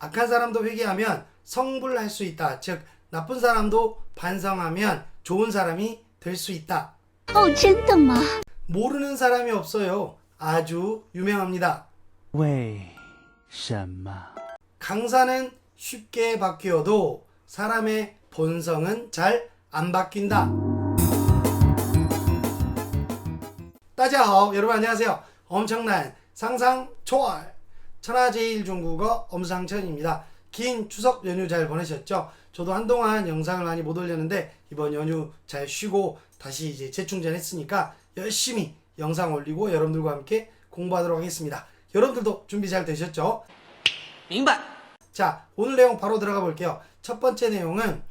악한 사람도 회개하면 성불할 수 있다. 즉 나쁜 사람도 반성하면 좋은 사람이 될 수 있다. 어, 진짜 모르는 사람이 없어요. 아주 유명합니다. 왜? 什么? 강사는 쉽게 바뀌어도 사람의 본성은 잘 안 바뀐다. 따자하 여러분 안녕하세요. 엄청난 상상 초월 천하제일 중국어 엄상천입니다. 긴 추석 연휴 잘 보내셨죠? 저도 한동안 영상을 많이 못 올렸는데 이번 연휴 잘 쉬고 다시 이제 재충전했으니까 열심히 영상 올리고 여러분들과 함께 공부하도록 하겠습니다. 여러분들도 준비 잘 되셨죠? 明白。 자, 오늘 내용 바로 들어가 볼게요. 첫 번째 내용은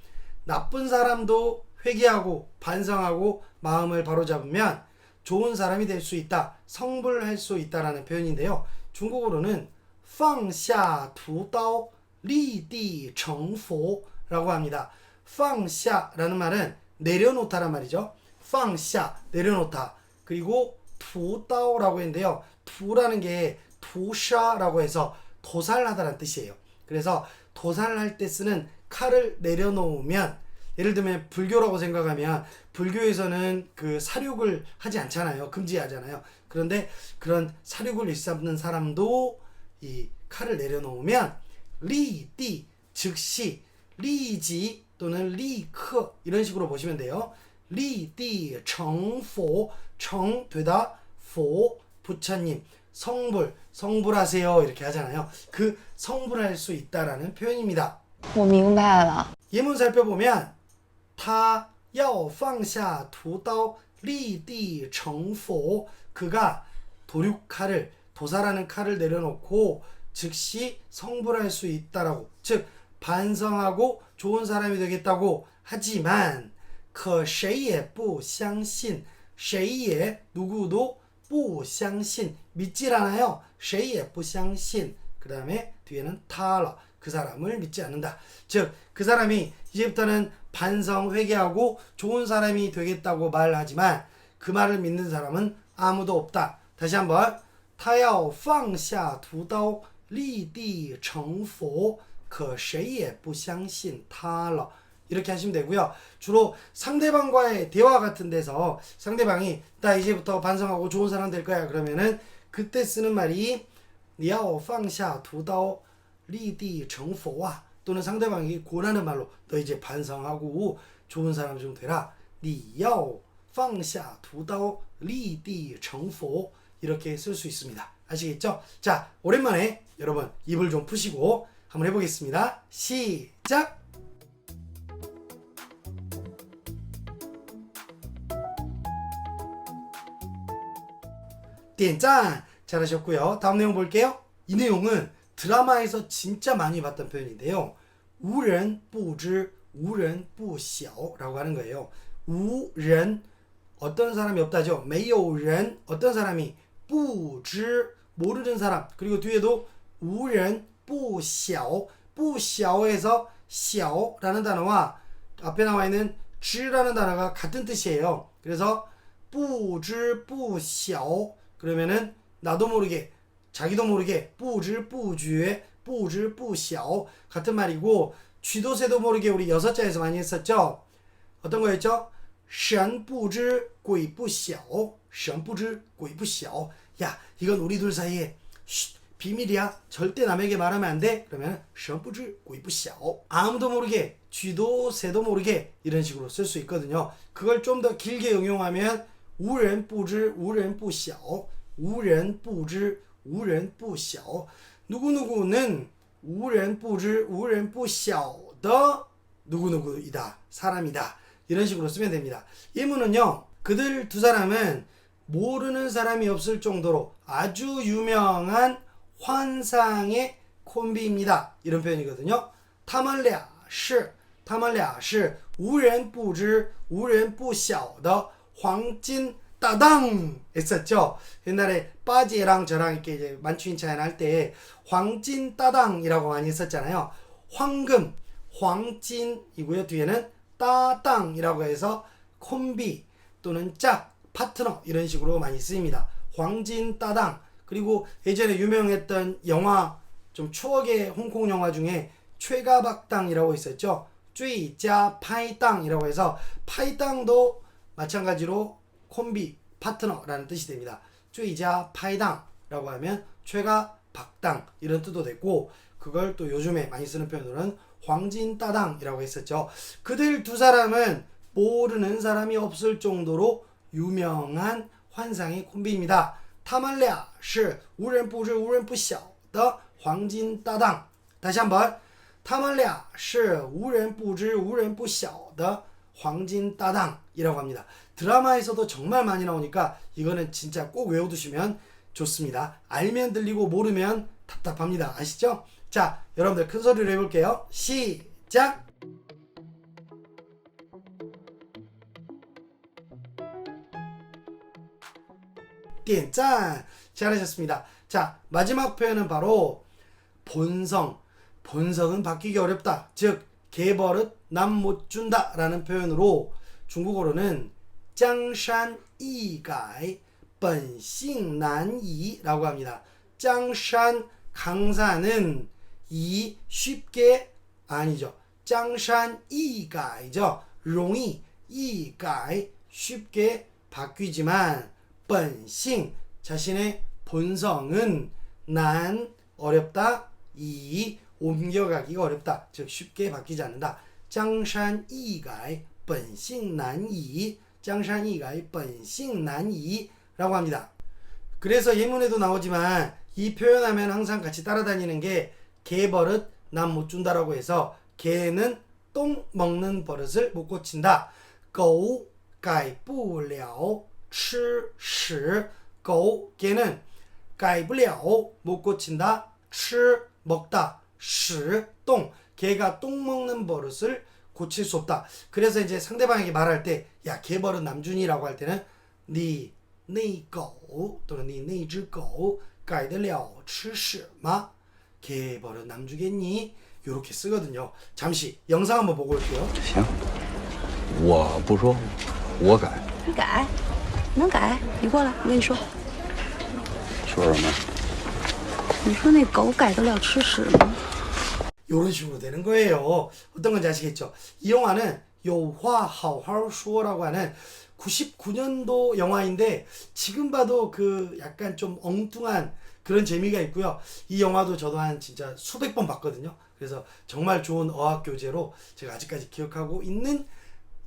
나쁜 사람도 회개하고 반성하고 마음을 바로잡으면 좋은 사람이 될 수 있다. 성불할 수 있다라는 표현인데요. 중국어로는 放下屠刀立地成佛라고 합니다. 放下라는 말은 내려놓다란 말이죠. 放下 내려놓다. 그리고 屠刀라고 했는데요. 투라는 게 투샤라고 해서 도살하다라는 뜻이에요. 그래서 도살할 때 쓰는 칼을 내려놓으면 예를 들면 불교라고 생각하면 불교에서는 그 사륙을 하지 않잖아요. 금지하잖아요. 그런데 그런 사륙을 일삼는 사람도 이 칼을 내려놓으면 리디 즉시 리지 또는 리커 이런 식으로 보시면 돼요. 리디 정포 정 되다 포 부처님 성불 성불하세요 이렇게 하잖아요. 그 성불할 수 있다라는 표현입니다. 我明白了。 예문 살펴보면 他要放下屠刀立地成佛 그가 도륙칼을 도살하는 칼을 내려놓고 즉시 성불할 수 있다라고 즉 반성하고 좋은 사람이 되겠다고 하지만 可谁也不相信谁也 누구도 不相信 믿질 않아요 谁也不相信 그 다음에 뒤에는 타라 그 사람을 믿지 않는다 즉 그 사람이 이제부터는 반성 회개하고 좋은 사람이 되겠다고 말하지만 그 말을 믿는 사람은 아무도 없다 다시 한번 他要放下屠刀立地成佛可谁也不相信他了 이렇게 하시면 되고요. 주로 상대방과의 대화 같은 데서 상대방이 나 이제부터 반성하고 좋은 사람 될 거야 그러면은 그때 쓰는 말이 你要放下屠刀立地成佛啊 또는 상대방이 권하는 말로 너 이제 반성하고 좋은 사람 좀 되라 你要放下屠刀立地成佛 이렇게 쓸 수 있습니다. 아시겠죠? 자, 오랜만에 여러분 입을 좀 푸시고 한번 해보겠습니다. 시작! 띠엔짠! 잘하셨고요. 다음 내용 볼게요. 이 내용은 드라마에서 진짜 많이 봤던 표현인데요. 우른 뿌즈 우른 뿌시오라고 하는 거예요. 우른 어떤 사람이 없다죠. 메이오른 어떤 사람이 不知 모르는 사람 그리고 뒤에도 无人不晓 不晓에서 晓라는 단어와 앞에 나와 있는 知라는 단어가 같은 뜻이에요. 그래서 不知不晓 그러면은 나도 모르게 자기도 모르게 不知不觉不知不晓 같은 말이고 쥐도 새도 모르게 우리 여섯 자에서 많이 했었죠. 어떤 거였죠? 神不知鬼不晓, 神不知鬼不晓. 야, 이건 우리 둘 사이에 쉿, 비밀이야. 절대 남에게 말하면 안 돼. 그러면 神不知鬼不晓. 아무도 모르게 쥐도 새도 모르게 이런 식으로 쓸 수 있거든요. 그걸 좀 더 길게 응용하면 无人不知无人不晓无人不知无人不晓 누구누구는 无人不知无人不晓的 누구누구이다 사람이다 이런 식으로 쓰면 됩니다. 예문은요. 그들 두 사람은 모르는 사람이 없을 정도로 아주 유명한 환상의 콤비입니다. 이런 표현이거든요. 他们俩是他们俩是无人不知无人不晓的黄金 따당 했었죠. 옛날에 빠지랑 저랑 이렇게 이제 만추인 차연 할때 황진 따당이라고 많이 했었잖아요. 황금, 황진이고요. 뒤에는 따당이라고 해서 콤비 또는 짝, 파트너 이런 식으로 많이 쓰입니다. 황진 따당 그리고 예전에 유명했던 영화 좀 추억의 홍콩 영화 중에 최가박당이라고 있었죠. 쯔이자 파이당이라고 해서 파이당도 마찬가지로 콤비 파트너라는 뜻이 됩니다. 쯔이자 파이당이라고 하면 최가박당 이런 뜻도 됐고 그걸 또 요즘에 많이 쓰는 표현으로는 황진따당이라고 했었죠. 그들 두 사람은 모르는 사람이 없을 정도로 유명한 환상의 콤비입니다. 他们俩是无人不知无人不晓的黄金搭档。 다시 한번 他们俩是无人不知无人不晓的黄金搭档이라고 합니다. 드라마에서도 정말 많이 나오니까 이거는 진짜 꼭 외워두시면 좋습니다. 알면 들리고 모르면 답답합니다. 아시죠? 자, 여러분들 큰 소리로 해볼게요. 시작! 띠赞 잘하셨습니다. 자, 마지막 표현은 바로 본성. 본성은 바뀌기 어렵다. 즉, 개버릇 남 못 준다라는 표현으로 중국어로는 짱산 이가이本性 난이라고 합니다. 짱산 강산은 이 쉽게 아니죠. 짱산 이가이죠. 容易 이가이 쉽게 바뀌지만 本性 자신의 본성은 난 어렵다 이 옮겨가기가 어렵다 즉 쉽게 바뀌지 않는다 江山易改本性难移江山易改本性难移 라고 합니다 그래서 예문에도 나오지만 이 표현하면 항상 같이 따라다니는 게 개버릇 남 못 준다라고 해서 개는 똥 먹는 버릇을 못 고친다 狗改不了 吃屎狗 개는 改不了 못 고친다 吃 먹다 屎 똥 개가 똥 먹는 버릇을 고칠 수 없다. 그래서 이제 상대방에게 말할 때 야 개버릇 남준이라고 할 때는 네 네狗 또는 네 네只狗 改得了吃屎吗? 개버릇 남주겠니? 요렇게 쓰거든요. 잠시 영상 한번 보고 올게요. 行，我不说，我改。你改， 能改，你过来，我跟你说，说什么？你说那狗改得了吃屎吗？ 이런 식으로 되는 거예요. 어떤 건지 아시겠죠? 이 영화는 요화 하오하오 슈어라고 하는 99년도 영화인데 지금 봐도 그 약간 좀 엉뚱한 그런 재미가 있고요. 이 영화도 저도 한 진짜 수백 번 봤거든요. 그래서 정말 좋은 어학 교재로 제가 아직까지 기억하고 있는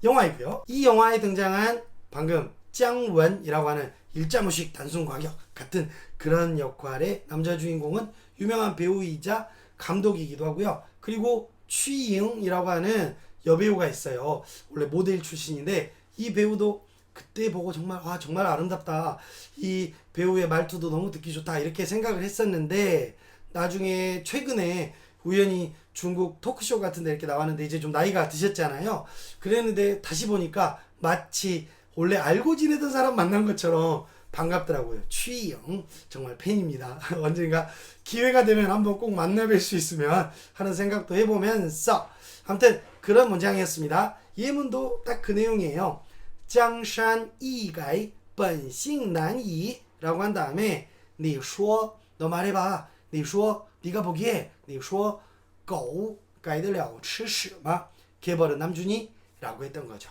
영화이고요. 이 영화에 등장한 방금 짱원이라고 하는 일자무식 단순 과격 같은 그런 역할의 남자 주인공은 유명한 배우이자 감독이기도 하고요. 그리고 취잉이라고 하는 여배우가 있어요. 원래 모델 출신인데 이 배우도 그때 보고 정말 와 정말 아름답다. 이 배우의 말투도 너무 듣기 좋다. 이렇게 생각을 했었는데 나중에 최근에 우연히 중국 토크쇼 같은 데 이렇게 나왔는데 이제 좀 나이가 드셨잖아요. 그랬는데 다시 보니까 마치 원래 알고 지내던 사람 만난 것처럼 반갑더라고요. 취영 정말 팬입니다. 언젠가 기회가 되면 한번 꼭 만나뵐 수 있으면 하는 생각도 해보면서 아무튼 그런 문장이었습니다. 예문도 딱 그 내용이에요. 江山易改本性难移 라고 한 다음에 你说 너 말해봐 你说 네가 보기에 你说狗改得了吃屎吗 개벌은 남준이 라고 했던 거죠.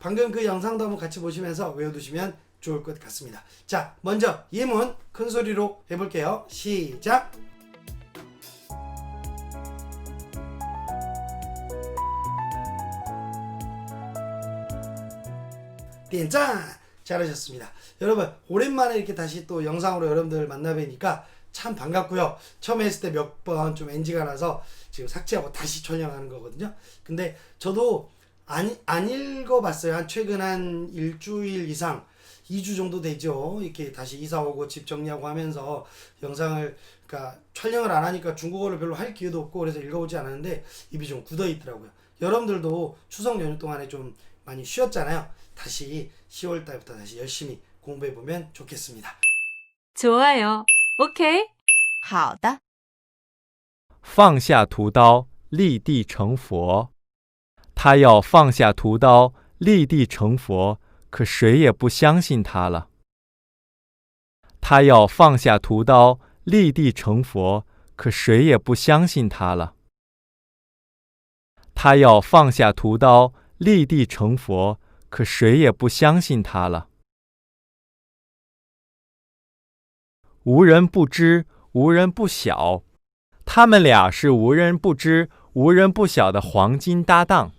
방금 그 영상도 한번 같이 보시면서 외워두시면 좋을 것 같습니다. 자, 먼저 예문 큰 소리로 해볼게요. 시작. 点赞 잘하셨습니다. 여러분 오랜만에 이렇게 다시 또 영상으로 여러분들 만나 뵈니까 참 반갑고요. 처음에 했을 때 몇 번 좀 NG가 나서 지금 삭제하고 다시 촬영하는 거거든요. 근데 저도 안, 안 읽어봤어요. 한 최근 한 일주일 이상 2주 정도 되죠. 이렇게 다시 이사 오고 집 정리하고 하면서 영상을 그러니까 촬영을 안 하니까 중국어를 별로 할 기회도 없고 그래서 읽어보지 않았는데 입이 좀 굳어 있더라고요. 여러분들도 추석 연휴 동안에 좀 많이 쉬었잖아요. 다시 10월 달부터 다시 열심히 공부해 보면 좋겠습니다. 좋아요. 오케이. 好的。放下屠刀，立地成佛。 他要放下屠刀，立地成佛，可谁也不相信他了。他要放下屠刀，立地成佛，可谁也不相信他了。他要放下屠刀，立地成佛，可谁也不相信他了。无人不知，无人不晓，他们俩是无人不知、无人不晓的黄金搭档。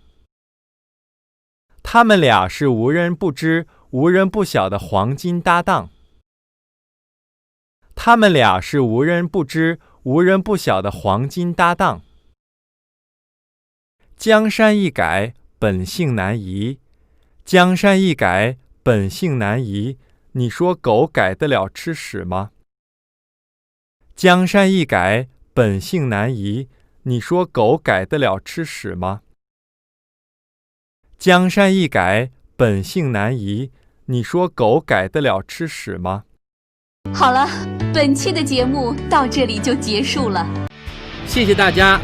他们俩是无人不知、无人不晓的黄金搭档。他们俩是无人不知、无人不晓的黄金搭档。江山易改，本性难移。江山易改，本性难移。你说狗改得了吃屎吗？江山易改，本性难移。你说狗改得了吃屎吗？江山易改，本性难移。你说狗改得了吃屎吗？好了，本期的节目到这里就结束了。谢谢大家